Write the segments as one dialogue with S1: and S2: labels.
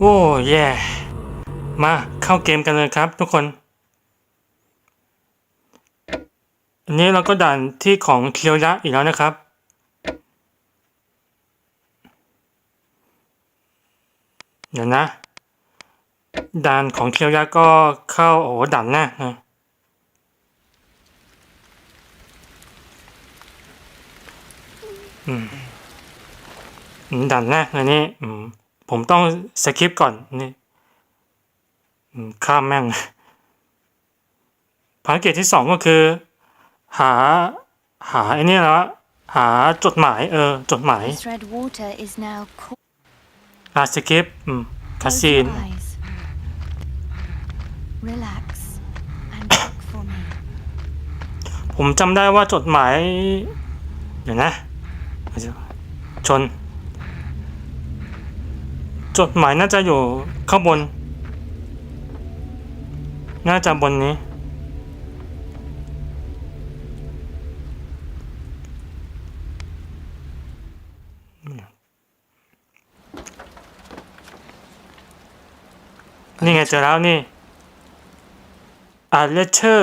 S1: โอ้แย่ มาเข้าเกมกันเลยครับทุกคน อันนี้เราก็ด่านที่ของเคียวยะอีกแล้วนะครับ เดี๋ยวนะ ด่านของเคียวยะก็เข้าโอ้ด่านแรกนะอืม ด่านแรกเลยนี่อืมผมต้องสคริปต์ก่อนนี่อืมข้ามแม่งภารกิจที่สองก็คือ หาหาไอ้นี่แล้วะหาจดหมายเออจดหมาย
S2: This red water is now cold.
S1: อาสคริปต์อืมคา
S2: Close
S1: ซีน
S2: your eyes. Relax and look for me.
S1: ผมจำได้ว่าจดหมาย เดี๋ยวนะชน จดหมายน่าจะอยู่ข้างบน น่าจะบนนี้ นี่ไงเจอแล้วนี่ a letter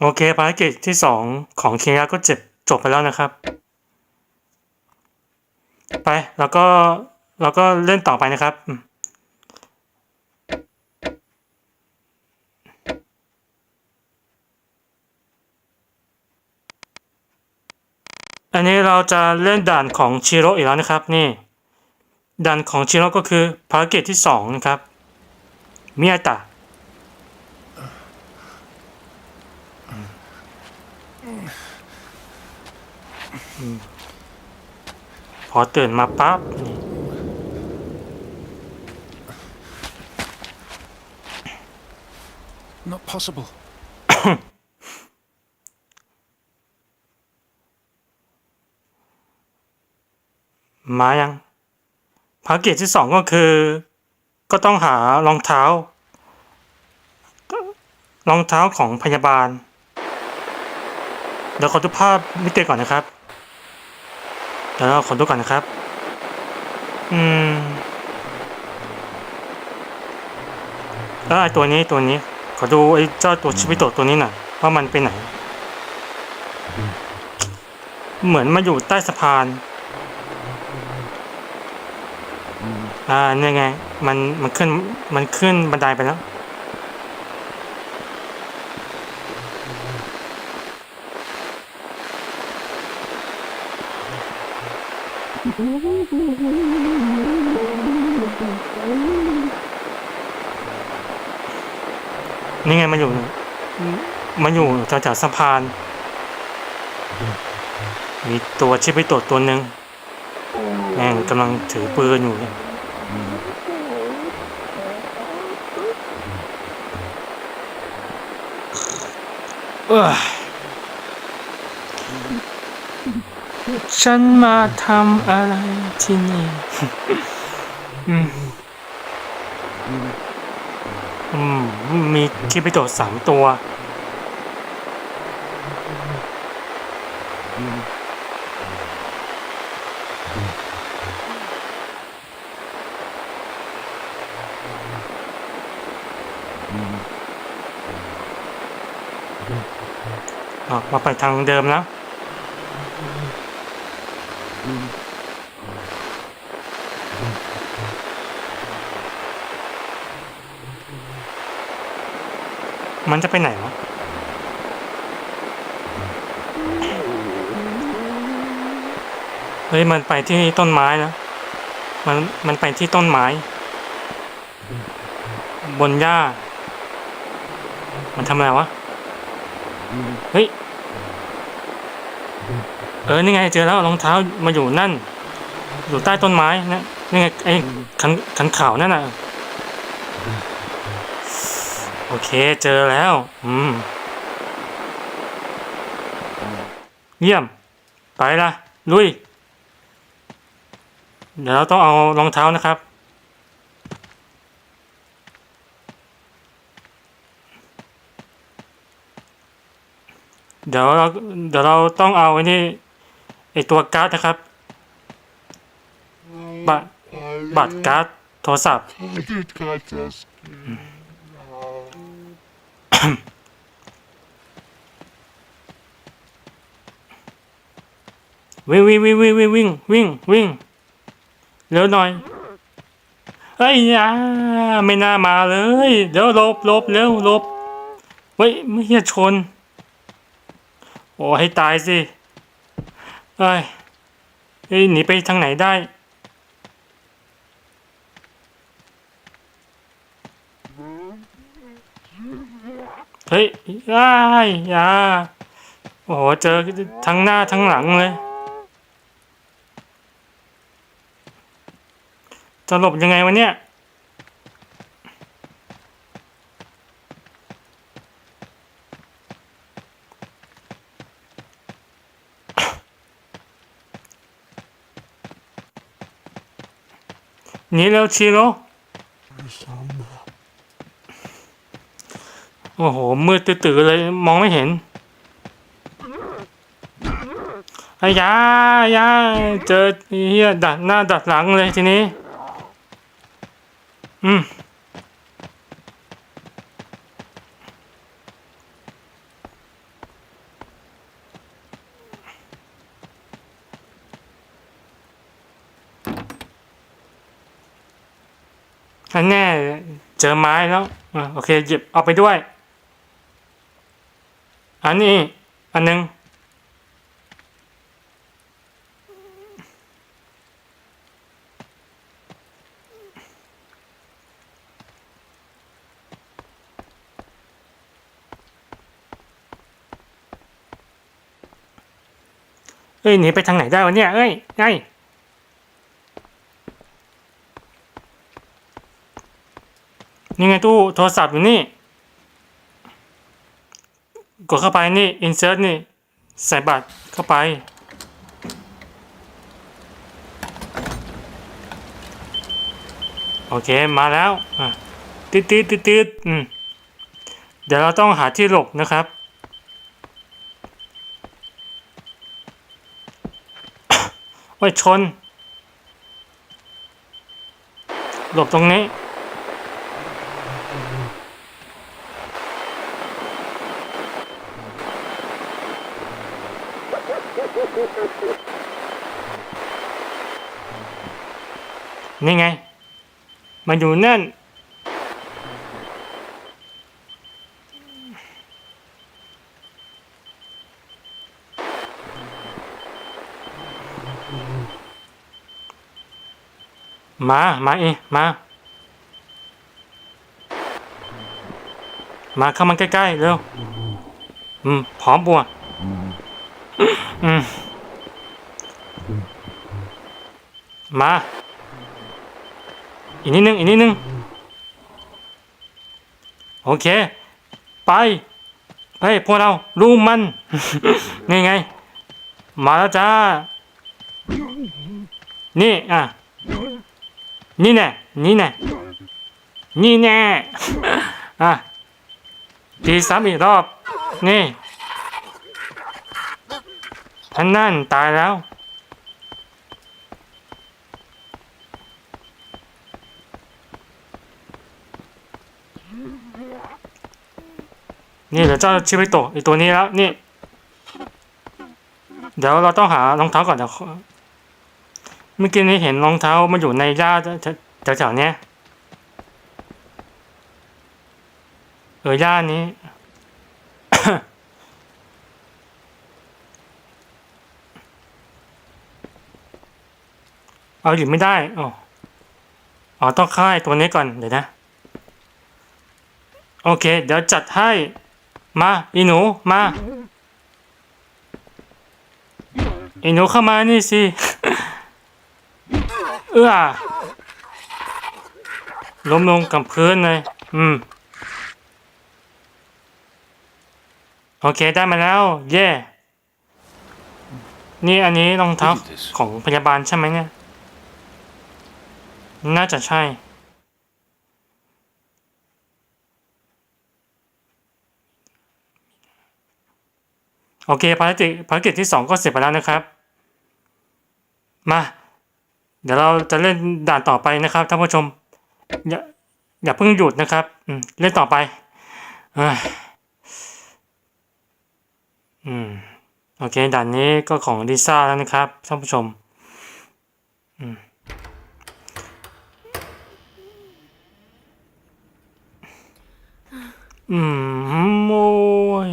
S1: โอเคภารกิจที่สองของเคียก็เจ็บจบไปแล้วนะครับ ไปแล้วก็เราก็เล่นต่อไปนะครับอันนี้เราจะเล่นด่านของชิโร่อีกแล้วนะครับนี่ด่านของชิโร่ก็คือภารกิจที่สองนะครับเมียตะ พอตื่นมาปั๊บนี่
S3: Not possible.
S1: มายังภารกิจที่สองก็คือ ก็ต้องหารองเท้า รองเท้าของพยาบาลเดี๋ยวขอดูภาพมิเตก่อนนะครับ เดี๋ยวเราขอดูก่อนนะครับ อืมแล้วไอ้ตัวนี้ตัวนี้ ขอดูไอ้เจ้าตัวชิบิโตะตัวนี้หน่อยว่ามันไปไหน เหมือนมาอยู่ใต้สะพาน อ่าเนี่ยไง มันมันขึ้นมันขึ้นบันไดไปแล้ว นี่ไงมันอยู่ มันอยู่แถวๆสะพาน มีตัวชิบิโตะตัวหนึ่งแม่งกำลังถือปืนอยู่เนี่ยเอ้ย ฉันมาทำอะไรที่นี่อืมอืมมีคิปิโตสามตัวออกมาไปทางเดิมแล้ว มันจะไปไหนวะเฮ้ยมันไปที่ต้นไม้นะ มันมันไปที่ต้นไม้ บนหญ้า มันทำอะไรวะ เฮ้ย เออ นี่ไงเจอแล้วรองเท้ามาอยู่นั่น อยู่ใต้ต้นไม้นะนี่ไงไอ้ขันขันขาวนั่นน่ะ โอเคเจอแล้ว อืม เยี่ยม ไปละลุย เดี๋ยวเราต้องเอารองเท้านะครับ เดี๋ยวเราเดี๋ยวเราต้องเอาไอ้นี่ ไอตัวการ์ดนะครับ บัตรบัตรการ์ดโทรศัพท์ วิ่งวิ่งวิ่งวิ่งวิ่งวิ่งวิ่งวิ่งเร็วหน่อยเฮ้ยยาไม่น่ามาเลยเดี๋ยวหลบหลบเร็วหลบเฮ้ยไม่เฮียชน โอ้ให้ตายสิ เอ้ยเฮ้ยหนีไปทางไหนได้ เฮ้ยอ้ายยาโอ้โห เจอทั้งหน้าทั้งหลังเลย จะหลบยังไงวะเนี่ย หนีเร็วชิโร่โอ้โห มืดตื้อๆเลย มองไม่เห็นไอ้ยายาเจอเฮียดัดหน้าดัดหลังเลยทีนี้ อืม อันแน่เจอไม้แล้วอโอเคหยิบเอาไปด้วย อันนี้อันหนึงเอ้ยหนีไปทางไหนได้วะเนี่ยเอ้ยไง นี่ไงตู้โทรศัพท์อยู่นี่ กดเข้าไปนี่ insert นี่ ใส่บัตรเข้าไป โอเคมาแล้วตืดตืดตืดตืดเดี๋ยวเราต้องหาที่หลบนะครับโอ้ยชน หลบตรงนี้ นี่ไง มันอยู่นั่น มา มาเอมา มาเข้ามาใกล้ๆเร็ว อืมพร้อมบัวอืมมา อีกนิดนึง อีกนิดนึง โอเค ไป ไปพวกเรารู้มัน นี่ไง มาแล้วจ้า นี่ อะ นี่แน่นี่แน่นี่แน่อะทีซ้ำอีกรอบ นี่ท่านนั่นตายแล้ว นี่เดี๋ยวเจ้าชิบิโตะไอตัวนี้แล้วนี่ เดี๋ยวเราต้องหารองเท้าก่อนเดี๋ยวเมื่อกี้นี้เห็นรองเท้ามันอยู่ในหญ้าแถวๆเนี้ยเออหญ้านี้เอาหยิบไม่ได้อ๋ออ๋อต้องค่ายตัวนี้ก่อนเดี๋ยวนะ โอเค เดี๋ยวจัดให้ มาอีหนูมาอีหนูเข้ามานี่สิเอื้อล้มลงกับพื้นเลย อืม โอเคได้มาแล้ว เย่ นี่อันนี้รองเท้าของพยาบาลใช่ไหมเนี่ย น่าจะใช่ โอเคภารกิจภารกิจที่สองก็เสร็จไปแล้วนะครับ มา เดี๋ยวเราจะเล่นด่านต่อไปนะครับท่านผู้ชม อย่าอย่าเพิ่งหยุดนะครับอืเล่นต่อไปอืมโอเคด่านนี้ก็ของลิซ่าแล้วนะครับท่านผู้ชมอืมอืมโอ้ย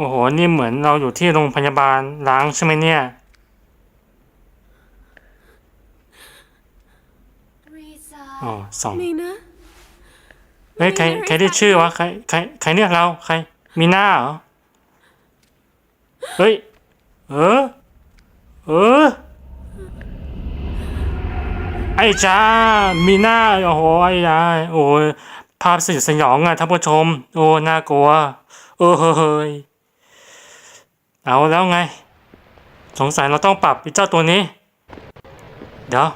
S1: โอ้โห นี่เหมือนเราอยู่ที่โรงพยาบาลล้างใช่ไหมเนี่ย
S2: Risa.
S1: อ๋อสอง
S3: นี่นะ
S1: เฮ้ยใครใครได้ชื่อวะ ใครใครใครเรียกเรา ใคร มีหน้าเหรอ เฮ้ย เออ เออ ไอ้จ้า มีหน้า โอ้โห ไอ้ยายโอ้ยภาพสยดสยองอะท่านผู้ชม โอ้ น่ากลัวเออเฮ้ย เอาแล้วไง สงสัยเราต้องปรับไอ้เจ้าตัวนี้ เดี๋ยว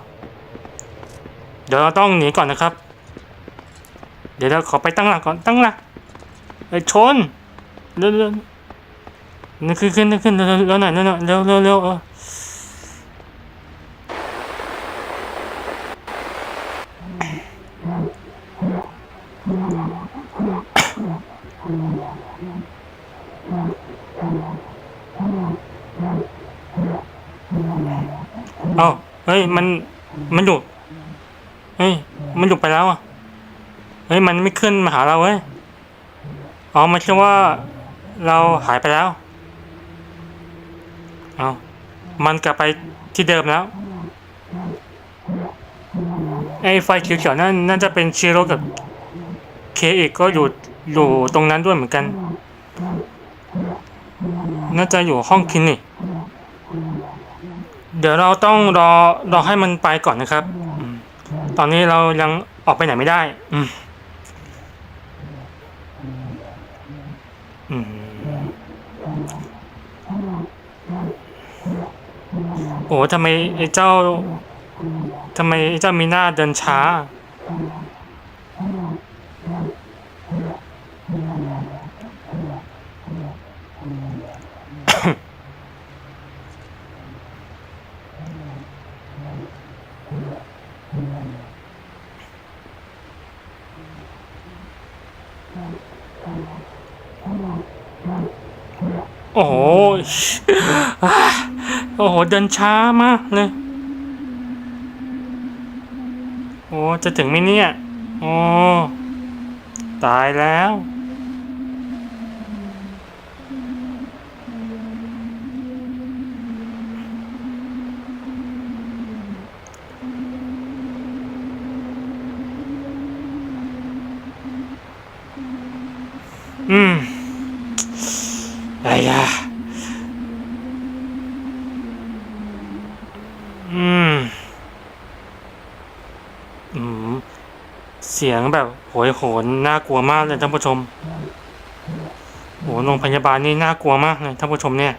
S1: เดี๋ยวเราต้องหนีก่อนนะครับ เดี๋ยวเราขอไปตั้งหลักก่อนตั้งหลักไอ้ชนเร็วเร็วนี่ขึ้นขึ้นขึ้นเร็วๆหน่อยเร็วหน่อยเร็วเร็วเร็ว ฮ้ยมันมันหยุดเฮ้ยมันหยุดไปแล้วอะเฮ้ยมันไม่ขึ้นมาหาเราเว้ยอ๋อมันคิดว่าเราหายไปแล้วเอามันกลับไปที่เดิมแล้วไอ้ไฟเขียวๆนั่นน่าจะเป็นชิโร่กับเคอีกก็อยู่อยู่ตรงนั้นด้วยเหมือนกัน น่าจะอยู่ห้องคลินิก ดี๋ยวเราต้องรอรอให้มันไปก่อนนะครับอืมตอนนี้เรายังออกไปไหนไม่ได้ อืมอืมโอ้ทำไมไอ้เจ้าทำไมไอ้เจ้ามีหน้าเดินช้า โอ้โห อ่าโอ้โห เดินช้ามากเลย โอ้ จะถึงไหมเนี่ย โอ้ ตายแล้ว อืม ไอ้ยาอืม อืม เสีย งแบบโหยโหนน่ากลัวมากเลยท่านผู้ชมโหโรงพยาบาลนี่น่ากลัวมากเลยท่านผู้ชมเนี่ย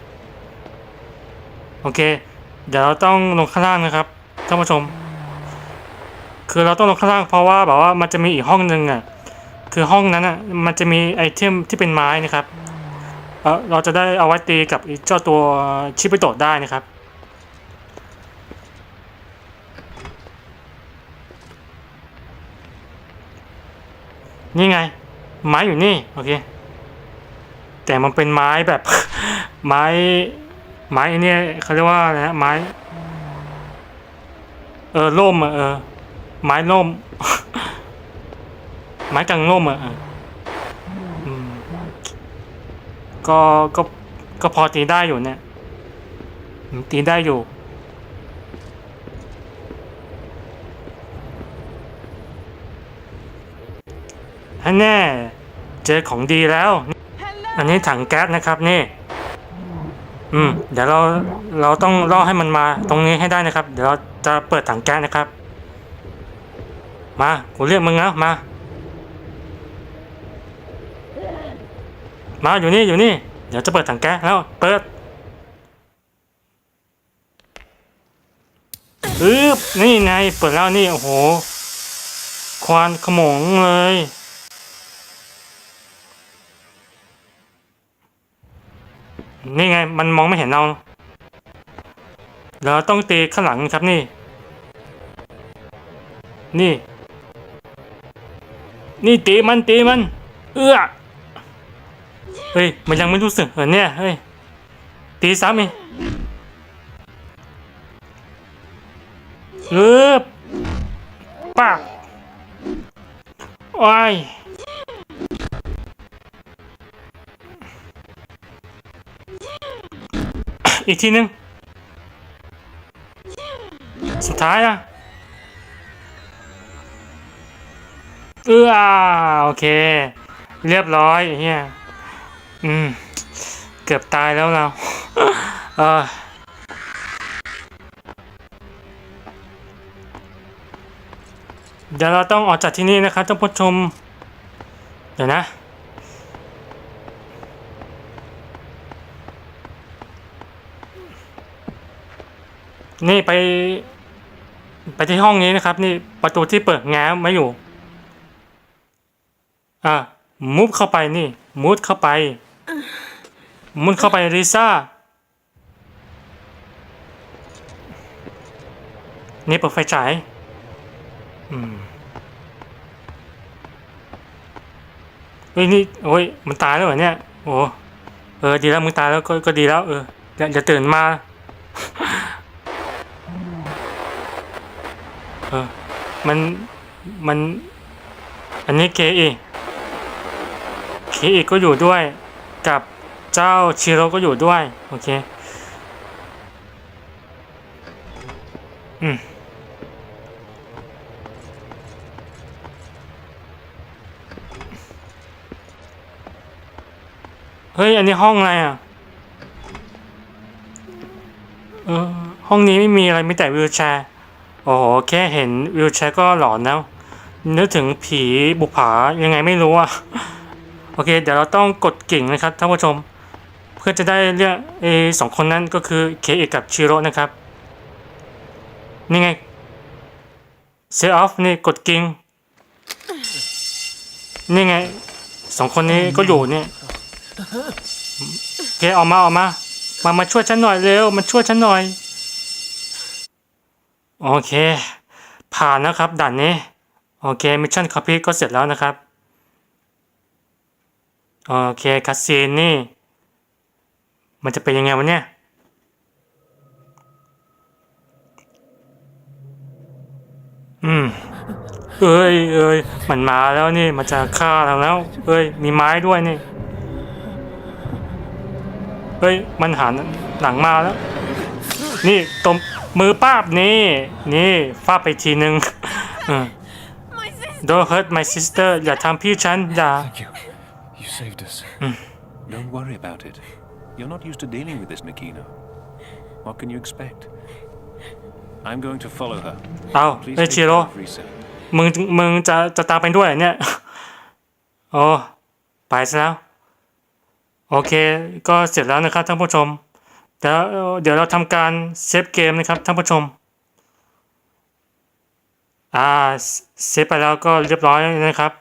S1: โอเค เดี๋ยวเราต้องลงข้างล่างนะครับท่านผู้ชม คือเราต้องลงข้างล่างเพราะว่าแบบว่ามันจะมีอีกห้องหนึ่งอะ คือห้องนั้นอะมันจะมีไอเทมที่เป็นไม้นะครับเอ่อเราจะได้เอาไว้ตีกับเจ้าตัวชิปิโตได้นะครับ นี่ไง ไม้อยู่นี่โอเค แต่มันเป็นไม้แบบ ไม้ ไม้เนี่ยเขาเรียกว่าอะไรนะไม้ เออล่มเออ ไม้ล่ม ไม้กางล่มอะก็ก็ก็พอตีได้อยู่เนี่ยตีได้อยู่ ฮันแน่เจอของดีแล้ว อันนี้ถังแก๊สนะครับนี่ อืม เดี๋ยวเราเราต้องล่อให้มันมาตรงนี้ให้ได้นะครับ เดี๋ยวเราจะเปิดถังแก๊สนะครับ มากูเรียกมึงแล้วมา มาอยู่นี่อยู่นี่ เดี๋ยวจะเปิดถังแก๊สแล้วเปิดอึ๊บนี่ไงเปิดแล้วนี่โอ้โหควันขโมงเลย นี่ไง มันมองไม่เห็นเรา เราต้องตีข้างหลังครับนี่ นี่ นี่ตีมันตีมัน เอื้อ เฮ้ย มันยังไม่รู้สึกเหรอเนี่ย เฮ้ย ตีซ้ำอีกเออป้าโอ้ย อีกทีหนึง สุดท้ายอะ เออโอเค เรียบร้อยเฮียอืม เกือบตายแล้วเรา เออเดี๋ยวเราต้องออกจากที่นี่นะครับท่านผู้ชม เดี๋ยวนะ นี่ไป ไปที่ห้องนี้นะครับ นี่ประตูที่เปิดแง้มไม่อยู่ อะมุดเข้าไปนี่ มุดเข้าไป มุดเข้าไปลิซ่านี่เปิดไฟฉายอืมเฮ้ยนี่โอ้ยมันตายแล้วเหรอเนี่ยโอ้เออดีแล้วมึงตายแล้วก็ก็ดีแล้ว เอออย่าอย่าตื่นมา เออ มัน มัน อันนี้เคอีเคอีก็อยู่ด้วย กับเจ้าชิโร่ก็อยู่ด้วย โอเค อืมเฮ้ย อันนี้ห้องอะไรอะ เออ ห้องนี้ไม่มีอะไร มีแต่วิวแชร์ โอ้โหแค่เห็นวิวแชร์ก็หลอนแล้ว นึกถึงผีบุกผายังไงไม่รู้อะ โอเค เดี๋ยวเราต้องกดกิ่งนะครับท่านผู้ชม เพื่อจะได้เรียกเอสองคนนั้นก็คือเคเอกกับชิโร่นะครับ นี่ไงเซออฟนี่กดกิ่งนี่ไงสองคนนี้ก็อยู่นี่เคออกมาออกมา มามาช่วยฉันหน่อยเร็วมาช่วยฉันหน่อย โอเค ผ่านแล้วครับด่านนี้ โอเคมิชชั่นคอพีก็เสร็จแล้วนะครับ โอเคคัสซีนนี่ มันจะเป็นยังไงวะเนี่ยอืมเอ้ยเอ้ยมันมาแล้วนี่มันจะฆ่าเราแล้วเอ้ยมีไม้ด้วยนี่เฮ้ยมันหันหลังมาแล้ว นี่ตบ มือป้าบนี่นี่ฟาดไปทีนึงเออ
S2: My sister!
S1: Don't hurt my sister อย่าทำพี่ฉันอย่า
S3: Thank you. You saved us.
S4: Don't worry about it. You're not used to dealing with this Makino. What can you expect? I'm going to follow her.
S1: เอา
S4: Please
S1: เอ้ย
S4: take
S1: ชิโร่
S4: care of Risa.
S1: มึงมึงจะจะตามไปด้วยเหรอเนี่ยโอ้ไปซะแล้ว โอเค ก็เสร็จแล้วนะครับท่านผู้ชม เดี๋ยวเดี๋ยวเราทำการเซฟเกมนะครับท่านผู้ชม อ่า เซฟไปแล้วก็เรียบร้อยนะครับ